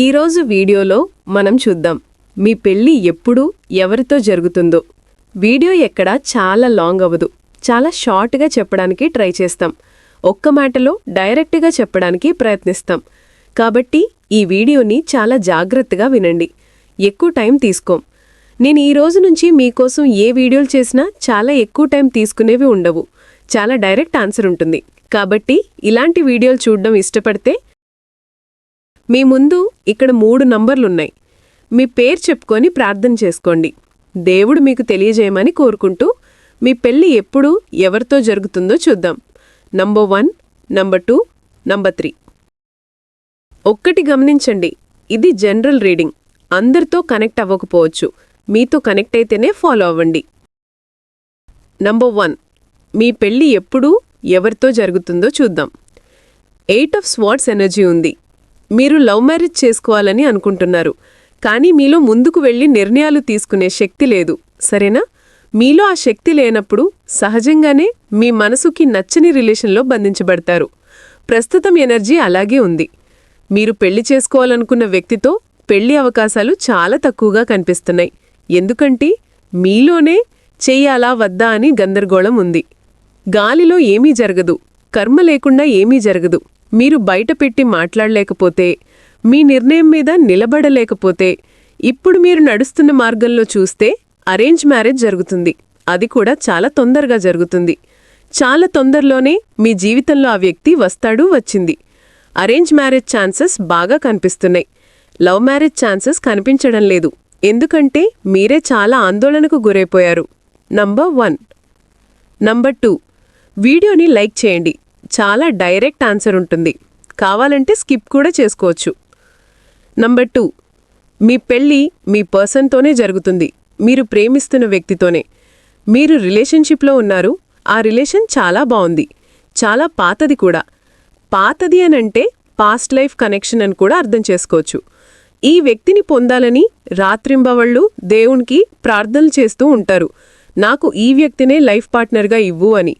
ఈరోజు వీడియోలో మనం చూద్దాం మీ పెళ్ళి ఎప్పుడు ఎవరితో జరుగుతుందో. వీడియో ఎక్కడ చాలా లాంగ్ అవ్వదు. చాలా షార్ట్గా చెప్పడానికి ట్రై చేస్తాం. ఒక్క మాటలో డైరెక్ట్గా చెప్పడానికి ప్రయత్నిస్తాం. కాబట్టి ఈ వీడియోని చాలా జాగ్రత్తగా వినండి. ఎక్కువ టైం తీసుకోం. నేను ఈ రోజు నుంచి మీకోసం ఏ వీడియోలు చేసినా చాలా ఎక్కువ టైం తీసుకునేవి ఉండవు. చాలా డైరెక్ట్ ఆన్సర్ ఉంటుంది. కాబట్టి ఇలాంటి వీడియోలు చూడడం ఇష్టపడితే మీ ముందు ఇక్కడ మూడు నంబర్లున్నాయి. మీ పేరు చెప్పుకొని ప్రార్థన చేసుకోండి. దేవుడు మీకు తెలియజేయమని కోరుకుంటూ మీ పెళ్ళి ఎప్పుడు ఎవరితో జరుగుతుందో చూద్దాం. Number one number two number three ఒక్కటి గమనించండి. ఇది జనరల్ రీడింగ్. అందరితో కనెక్ట్ అవ్వకపోవచ్చు. మీతో కనెక్ట్ అయితేనే ఫాలో అవ్వండి. నంబర్ వన్ మీ పెళ్ళి ఎప్పుడు ఎవరితో జరుగుతుందో చూద్దాం. ఎయిట్ ఆఫ్ స్వాట్స్ ఎనర్జీ ఉంది. మీరు లవ్ మ్యారేజ్ చేసుకోవాలని అనుకుంటున్నారు. కానీ మీలో ముందుకు వెళ్ళి నిర్ణయాలు తీసుకునే శక్తి లేదు. సరేనా? మీలో ఆ శక్తి లేనప్పుడు సహజంగానే మీ మనసుకి నచ్చని రిలేషన్లో బంధించబడతారు. ప్రస్తుతం ఎనర్జీ అలాగే ఉంది. మీరు పెళ్ళి చేసుకోవాలనుకున్న వ్యక్తితో పెళ్ళి అవకాశాలు చాలా తక్కువగా కనిపిస్తున్నాయి. ఎందుకంటే మీలోనే చెయ్యాలా వద్దా అని గందరగోళం ఉంది. గాలిలో ఏమీ జరగదు. కర్మ లేకుండా ఏమీ జరగదు. మీరు బయటపెట్టి మాట్లాడలేకపోతే మీ నిర్ణయం మీద నిలబడలేకపోతే ఇప్పుడు మీరు నడుస్తున్న మార్గంలో చూస్తే అరేంజ్ మ్యారేజ్ జరుగుతుంది. అది కూడా చాలా తొందరగా జరుగుతుంది. చాలా తొందరలోనే మీ జీవితంలో ఆ వ్యక్తి వస్తాడు వచ్చింది. అరేంజ్ మ్యారేజ్ ఛాన్సెస్ బాగా కనిపిస్తున్నాయి. లవ్ మ్యారేజ్ ఛాన్సెస్ కనిపించడం లేదు. ఎందుకంటే మీరే చాలా ఆందోళనకు గురైపోయారు. Number one. Number two. వీడియోని లైక్ చేయండి. చాలా డైరెక్ట్ ఆన్సర్ ఉంటుంది. కావాలంటే స్కిప్ కూడా చేసుకోవచ్చు. Number two. మీ పెళ్ళి మీ పర్సన్తోనే జరుగుతుంది. మీరు ప్రేమిస్తున్న వ్యక్తితోనే. మీరు రిలేషన్షిప్లో ఉన్నారు. ఆ రిలేషన్ చాలా బాగుంది. చాలా పాతది కూడా. పాతది అనంటే పాస్ట్ లైఫ్ కనెక్షన్ అని కూడా అర్థం చేసుకోవచ్చు. ఈ వ్యక్తిని పొందాలని రాత్రింబవళ్ళు దేవునికి ప్రార్థనలు చేస్తూ ఉంటారు. నాకు ఈ వ్యక్తినే లైఫ్ పార్ట్నర్గా ఇవ్వు అని.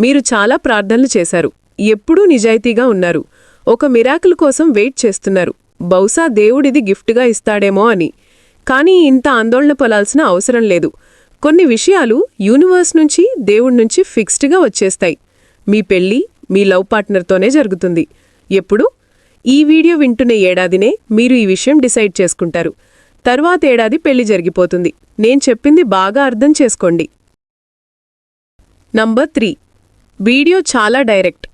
మీరు చాలా ప్రార్థనలు చేశారు. ఎప్పుడూ నిజాయితీగా ఉన్నారు. ఒక మిరాకిల్ కోసం వెయిట్ చేస్తున్నారు. బహుశా దేవుడిది గిఫ్ట్గా ఇస్తాడేమో అని. కానీ ఇంత ఆందోళన పొలాల్సిన అవసరం లేదు. కొన్ని విషయాలు యూనివర్స్ నుంచి దేవుడి నుంచి ఫిక్స్డ్గా వచ్చేస్తాయి. మీ పెళ్ళి మీ లవ్ పార్ట్నర్తోనే జరుగుతుంది. ఎప్పుడు? ఈ వీడియో వింటున్న ఏడాదినే మీరు ఈ విషయం డిసైడ్ చేసుకుంటారు. తర్వాత ఏడాది పెళ్ళి జరిగిపోతుంది. నేను చెప్పింది బాగా అర్థం చేసుకోండి. Number three. వీడియో చాలా డైరెక్ట్.